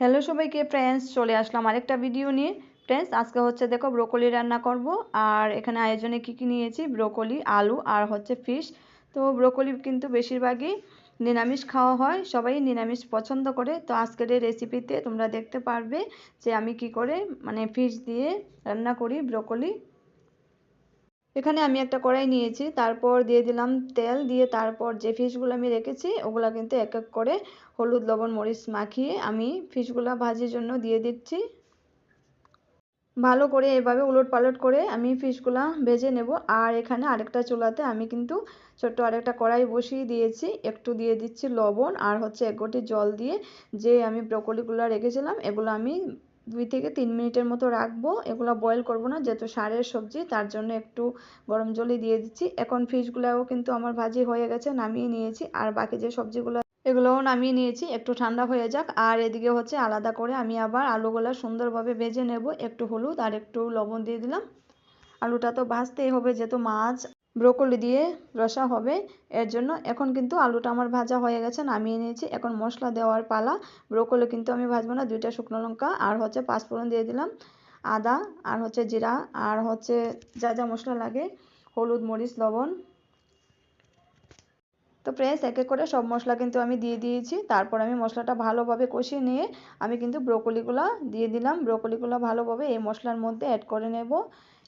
Hello সবাইকে friends চলে আসলাম আরেকটা ভিডিও নিয়ে। ফ্রেন্ডস আজকে হচ্ছে দেখো ব্রোকলি রান্না করব। আর এখানে আয়োজনে কি কি নিয়েছি? ব্রোকলি আলু আর হচ্ছে ফিশ তো ব্রোকলি কিন্তু বেশিরভাগই নিরামিষ খাওয়া হয়। সবাই নিরামিষ পছন্দ করে। তো আজকের এই রেসিপিতে তোমরা দেখতে পারবে যে আমি কি করে মানে ফিশ দিয়ে রান্না করি ব্রোকলি এখানে আমি একটা কড়াই নিয়েছি, তারপর দিয়ে দিলাম তেল, দিয়ে তারপর যে ফিশগুলো আমি রেখেছি, ওগুলো কিন্তু এক এক করে হলুদ, লবণ, মরিচ মাখিয়ে আমি ফিশগুলো ভাজির জন্য দিয়ে দিচ্ছি। ভালো করে এভাবে উলট পালট করে আমি ফিশগুলা ভেজে নেব। আর এখানে আরেকটা চুলাতে আমি কিন্তু ছোট্ট আরেকটা কড়াই বসিয়ে দিয়েছি। একটু দিয়ে দিচ্ছি লবণ আর হচ্ছে এক গটি জল দিয়ে যে আমি ব্রকলিগুলো রেখেছিলাম, এগুলো আমি দুই থেকে তিন মিনিটের মতো রাখব। এগুলো বয়েল করব না, যেহেতু সারের সবজি, তার জন্য একটু গরম জলই দিয়ে দিচ্ছি। এখন ফিশগুলোও কিন্তু আমার ভাজি হয়ে গেছে, নামিয়ে নিয়েছি। আর বাকি যে সবজিগুলো, এগুলোও নামিয়ে নিয়েছি। একটু ঠান্ডা হয়ে যাক। আর এদিকে হচ্ছে আলাদা করে আমি আবার আলুগুলো সুন্দরভাবে ভেজে নেব। একটু হলুদ আর একটু লবণ দিয়ে দিলাম। আলুটা তো ভাজতেই হবে, যেহেতু মাছ ব্রোকলি দিয়ে রসা হবে। এর জন্য এখন কিন্তু আলুটা আমার ভাজা হয়ে গেছে, নামিয়ে নিয়েছি। এখন মশলা দেওয়ার পালা। ব্রোকলি কিন্তু আমি ভাজবো না, দুইটা শুকনো লঙ্কা আর হচ্ছে পাঁচফোড়ন দিয়ে দিলাম। আদা আর হচ্ছে জিরা আর হচ্ছে যা যা মশলা লাগে, হলুদ, মরিচ, লবণ। তো প্রেস এক এক করে সব মশলা কিন্তু আমি দিয়ে দিয়েছি। তারপর আমি মশলাটা ভালোভাবে কষিয়ে নিয়ে আমি কিন্তু ব্রোকলিগুলো দিয়ে দিলাম। ব্রোকলিগুলো ভালোভাবে এই মশলার মধ্যে অ্যাড করে নেব।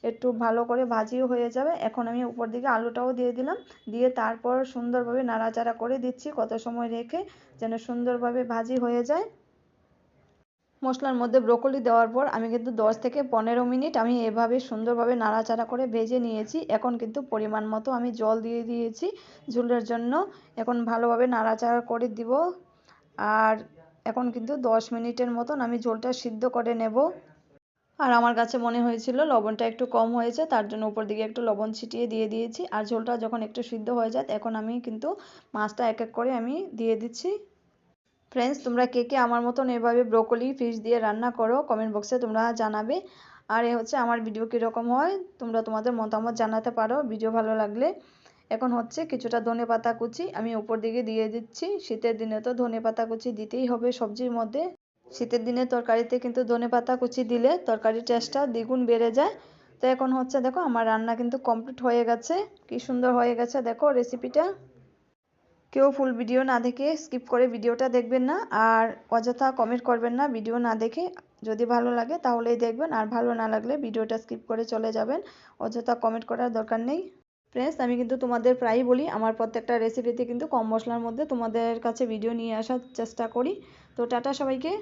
একটু ভালো করে ভাজিও হয়ে যাবে। এখন আমি উপর দিকে আলুটাও দিয়ে দিলাম। দিয়ে তারপর সুন্দরভাবে নাড়াচাড়া করে দিচ্ছি কত সময় রেখে যেন সুন্দরভাবে ভাজি হয়ে যায়। মশলার মধ্যে ব্রোকলি দেওয়ার পর আমি কিন্তু দশ থেকে পনেরো মিনিট আমি এভাবে সুন্দরভাবে নাড়াচাড়া করে ভেজে নিয়েছি। এখন কিন্তু পরিমাণ মতো আমি জল দিয়ে দিয়েছি ঝুলের জন্য। এখন ভালোভাবে নাড়াচাড়া করে দিব। আর এখন কিন্তু দশ মিনিটের মতন আমি ঝোলটা সিদ্ধ করে নেব। আর আমার কাছে মনে হয়েছিল লবণটা একটু কম হয়েছে, তার জন্য উপর দিকে একটু লবণ ছিটিয়ে দিয়ে দিয়েছি। আর ঝোলটা যখন একটু সিদ্ধ হয়ে যায় এখন আমি কিন্তু মাছটা এক এক করে আমি দিয়ে দিচ্ছি। ফ্রেন্ডস তোমরা কে কে আমার মতন এভাবে ব্রোকলি, ফিশ দিয়ে রান্না করো কমেন্ট বক্সে তোমরা জানাবে। আর এ হচ্ছে আমার ভিডিও কীরকম হয়, তোমরা তোমাদের মতামত জানাতে পারো ভিডিও ভালো লাগলে। এখন হচ্ছে কিছুটা ধনে পাতা কুচি, আমি উপর দিকে দিয়ে দিচ্ছি। শীতের দিনে তো ধনে পাতা কুচি দিতেই হবে সবজির মধ্যে। শীতের দিনে তরকারিতে কিন্তু ধনে পাতা কুচি দিলে তরকারির টেস্টটা দ্বিগুণ বেড়ে যায়। তো এখন হচ্ছে দেখো আমার রান্না কিন্তু কমপ্লিট হয়ে গেছে। কি সুন্দর হয়ে গেছে দেখো রেসিপিটা কেউ ফুল ভিডিও না দেখে স্কিপ করে ভিডিওটা দেখবেন না। আর অযথা কমেন্ট করবেন না ভিডিও না দেখে। যদি ভালো লাগে তাহলেই দেখবেন। আর ভালো না লাগলে ভিডিওটা স্কিপ করে চলে যাবেন। অযথা কমেন্ট করার দরকার নেই। ফ্রেন্ডস আমি কিন্তু তোমাদের প্রায়ই বলি, আমার প্রত্যেকটা রেসিপিতে কিন্তু কম মশলার মধ্যে তোমাদের কাছে ভিডিও নিয়ে আসার চেষ্টা করি। তো টাটা সবাইকে।